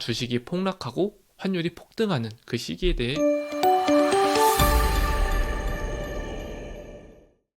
주식이 폭락하고 환율이 폭등하는 그 시기에 대해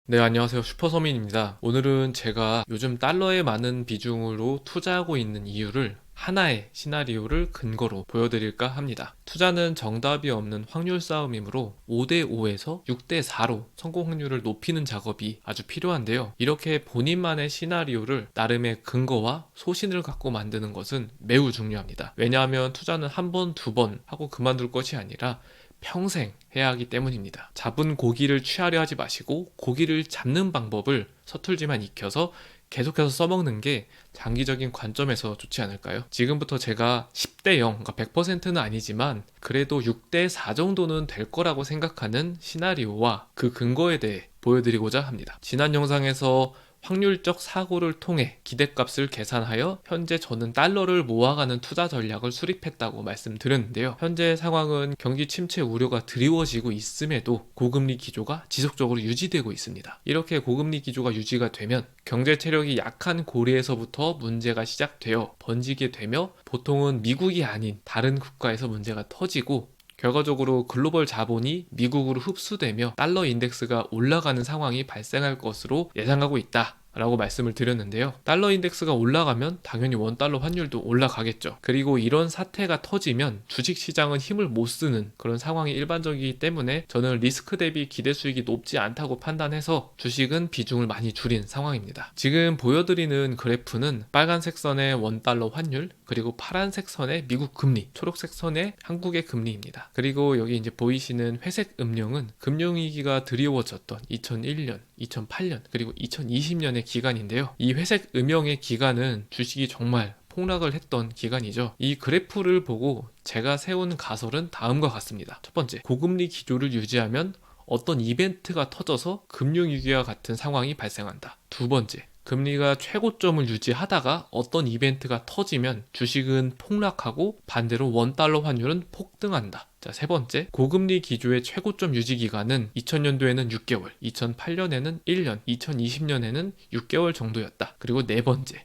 네, 안녕하세요. 슈퍼서민입니다. 오늘은 제가 요즘 달러에 많은 비중으로 투자하고 있는 이유를 하나의 시나리오를 근거로 보여드릴까 합니다. 투자는 정답이 없는 확률 싸움이므로 5대5에서 6대4로 성공 확률을 높이는 작업이 아주 필요한데요. 이렇게 본인만의 시나리오를 나름의 근거와 소신을 갖고 만드는 것은 매우 중요합니다. 왜냐하면 투자는 한 번, 두 번 하고 그만둘 것이 아니라 평생 해야 하기 때문입니다. 잡은 고기를 취하려 하지 마시고 고기를 잡는 방법을 서툴지만 익혀서 계속해서 써먹는 게 장기적인 관점에서 좋지 않을까요? 지금부터 제가 10대 0, 그러니까 100%는 아니지만 그래도 6대 4 정도는 될 거라고 생각하는 시나리오와 그 근거에 대해 보여드리고자 합니다. 지난 영상에서 확률적 사고를 통해 기대값을 계산하여 현재 저는 달러를 모아가는 투자 전략을 수립했다고 말씀드렸는데요. 현재 상황은 경기 침체 우려가 드리워지고 있음에도 고금리 기조가 지속적으로 유지되고 있습니다. 이렇게 고금리 기조가 유지가 되면 경제 체력이 약한 고리에서부터 문제가 시작되어 번지게 되며 보통은 미국이 아닌 다른 국가에서 문제가 터지고 결과적으로 글로벌 자본이 미국으로 흡수되며 달러 인덱스가 올라가는 상황이 발생할 것으로 예상하고 있다. 라고 말씀을 드렸는데요. 달러 인덱스가 올라가면 당연히 원달러 환율도 올라가겠죠. 그리고 이런 사태가 터지면 주식 시장은 힘을 못 쓰는 그런 상황이 일반적이기 때문에 저는 리스크 대비 기대 수익이 높지 않다고 판단해서 주식은 비중을 많이 줄인 상황입니다. 지금 보여드리는 그래프는 빨간색 선의 원달러 환율, 그리고 파란색 선의 미국 금리, 초록색 선의 한국의 금리입니다. 그리고 여기 이제 보이시는 회색 음령은 금융위기가 드리워졌던 2001년, 2008년, 그리고 2020년의 기간인데요. 이 회색 음영의 기간은 주식이 정말 폭락을 했던 기간이죠. 이 그래프를 보고 제가 세운 가설은 다음과 같습니다. 첫 번째, 고금리 기조를 유지하면 어떤 이벤트가 터져서 금융위기와 같은 상황이 발생한다. 두 번째, 금리가 최고점을 유지하다가 어떤 이벤트가 터지면 주식은 폭락하고 반대로 원달러 환율은 폭등한다. 자, 세 번째. 고금리 기조의 최고점 유지 기간은 2000년도에는 6개월, 2008년에는 1년, 2020년에는 6개월 정도였다. 그리고 네 번째.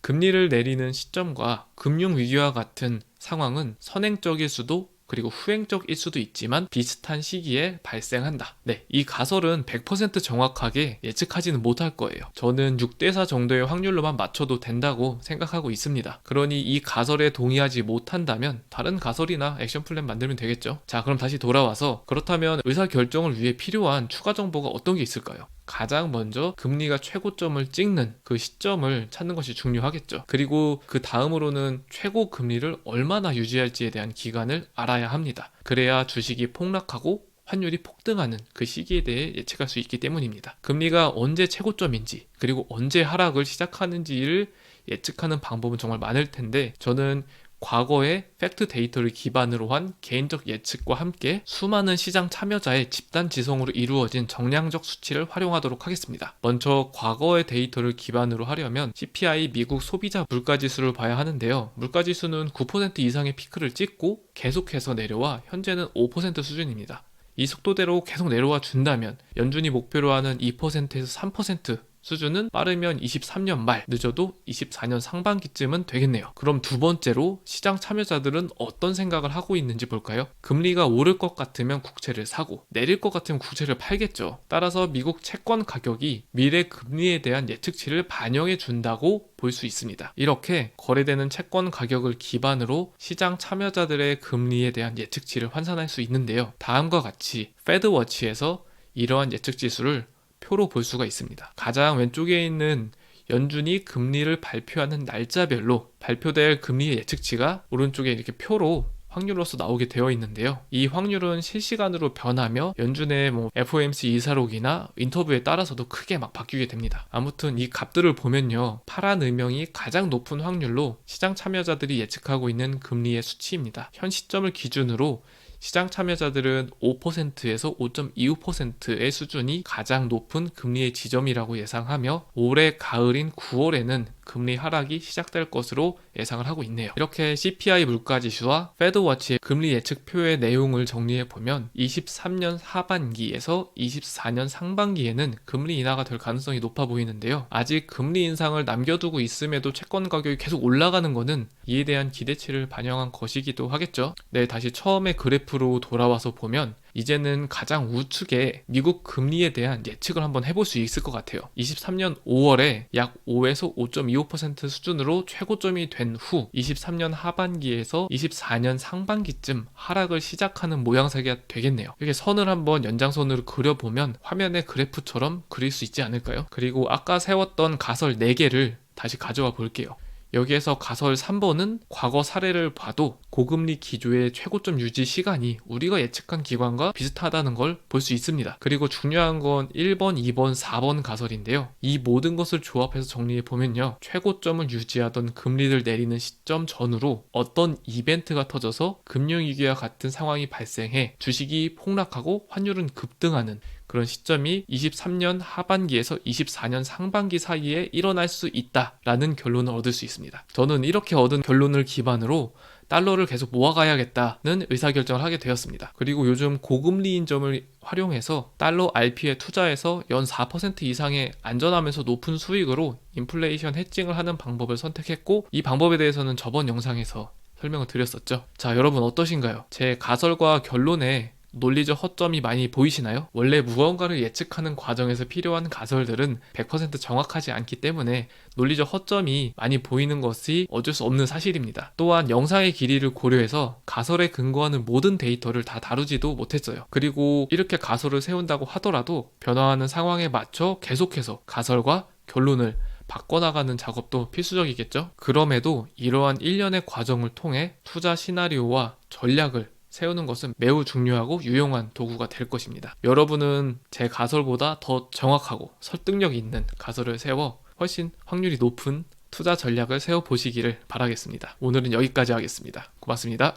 금리를 내리는 시점과 금융 위기와 같은 상황은 선행적일 수도 그리고 후행적일 수도 있지만 비슷한 시기에 발생한다. 네, 이 가설은 100% 정확하게 예측하지는 못할 거예요. 저는 6대4 정도의 확률로만 맞춰도 된다고 생각하고 있습니다. 그러니 이 가설에 동의하지 못한다면 다른 가설이나 액션 플랜 만들면 되겠죠. 자, 그럼 다시 돌아와서 그렇다면 의사 결정을 위해 필요한 추가 정보가 어떤 게 있을까요? 가장 먼저 금리가 최고점을 찍는 그 시점을 찾는 것이 중요하겠죠. 그리고 그 다음으로는 최고 금리를 얼마나 유지할지에 대한 기간을 알아야 합니다. 그래야 주식이 폭락하고 환율이 폭등하는 그 시기에 대해 예측할 수 있기 때문입니다. 금리가 언제 최고점인지 그리고 언제 하락을 시작하는지를 예측하는 방법은 정말 많을 텐데 저는 과거의 팩트 데이터를 기반으로 한 개인적 예측과 함께 수많은 시장 참여자의 집단 지성으로 이루어진 정량적 수치를 활용하도록 하겠습니다. 먼저 과거의 데이터를 기반으로 하려면 CPI 미국 소비자 물가지수를 봐야 하는데요. 물가지수는 9% 이상의 피크를 찍고 계속해서 내려와 현재는 5% 수준입니다. 이 속도대로 계속 내려와 준다면 연준이 목표로 하는 2%에서 3% 수준은 빠르면 23년 말, 늦어도 24년 상반기쯤은 되겠네요. 그럼 두 번째로 시장 참여자들은 어떤 생각을 하고 있는지 볼까요? 금리가 오를 것 같으면 국채를 사고 내릴 것 같으면 국채를 팔겠죠. 따라서 미국 채권 가격이 미래 금리에 대한 예측치를 반영해 준다고 볼 수 있습니다. 이렇게 거래되는 채권 가격을 기반으로 시장 참여자들의 금리에 대한 예측치를 환산할 수 있는데요. 다음과 같이 페드워치에서 이러한 예측 지수를 표로 볼 수가 있습니다. 가장 왼쪽에 있는 연준이 금리를 발표하는 날짜별로 발표될 금리 예측치가 오른쪽에 이렇게 표로 확률로서 나오게 되어 있는데요. 이 확률은 실시간으로 변하며 연준의 뭐 FOMC 이사록이나 인터뷰에 따라서도 크게 막 바뀌게 됩니다. 아무튼 이 값들을 보면요. 파란 음영이 가장 높은 확률로 시장 참여자들이 예측하고 있는 금리의 수치입니다. 현 시점을 기준으로 시장 참여자들은 5%에서 5.25%의 수준이 가장 높은 금리의 지점이라고 예상하며 올해 가을인 9월에는 금리 하락이 시작될 것으로 예상을 하고 있네요. 이렇게 CPI 물가지수와 페드워치의 금리 예측 표의 내용을 정리해 보면 23년 하반기에서 24년 상반기에는 금리 인하가 될 가능성이 높아 보이는데요. 아직 금리 인상을 남겨두고 있음에도 채권 가격이 계속 올라가는 것은 이에 대한 기대치를 반영한 것이기도 하겠죠. 네, 다시 처음에 그래프로 돌아와서 보면 이제는 가장 우측에 미국 금리에 대한 예측을 한번 해볼 수 있을 것 같아요. 23년 5월에 약 5에서 5.25% 수준으로 최고점이 된 후 23년 하반기에서 24년 상반기쯤 하락을 시작하는 모양새가 되겠네요. 이렇게 선을 한번 연장선으로 그려보면 화면의 그래프처럼 그릴 수 있지 않을까요? 그리고 아까 세웠던 가설 4개를 다시 가져와 볼게요. 여기에서 가설 3번은 과거 사례를 봐도 고금리 기조의 최고점 유지 시간이 우리가 예측한 기관과 비슷하다는 걸 볼 수 있습니다. 그리고 중요한 건 1번, 2번, 4번 가설인데요. 이 모든 것을 조합해서 정리해 보면요. 최고점을 유지하던 금리를 내리는 시점 전후로 어떤 이벤트가 터져서 금융위기와 같은 상황이 발생해 주식이 폭락하고 환율은 급등하는 그런 시점이 23년 하반기에서 24년 상반기 사이에 일어날 수 있다라는 결론을 얻을 수 있습니다. 저는 이렇게 얻은 결론을 기반으로 달러를 계속 모아가야겠다는 의사결정을 하게 되었습니다. 그리고 요즘 고금리인 점을 활용해서 달러 RP에 투자해서 연 4% 이상의 안전하면서 높은 수익으로 인플레이션 해칭을 하는 방법을 선택했고 이 방법에 대해서는 저번 영상에서 설명을 드렸었죠. 자, 여러분 어떠신가요? 제 가설과 결론에 논리적 허점이 많이 보이시나요? 원래 무언가를 예측하는 과정에서 필요한 가설들은 100% 정확하지 않기 때문에 논리적 허점이 많이 보이는 것이 어쩔 수 없는 사실입니다. 또한 영상의 길이를 고려해서 가설에 근거하는 모든 데이터를 다 다루지도 못했어요. 그리고 이렇게 가설을 세운다고 하더라도 변화하는 상황에 맞춰 계속해서 가설과 결론을 바꿔나가는 작업도 필수적이겠죠? 그럼에도 이러한 일련의 과정을 통해 투자 시나리오와 전략을 세우는 것은 매우 중요하고 유용한 도구가 될 것입니다. 여러분은 제 가설보다 더 정확하고 설득력 있는 가설을 세워 훨씬 확률이 높은 투자 전략을 세워 보시기를 바라겠습니다. 오늘은 여기까지 하겠습니다. 고맙습니다.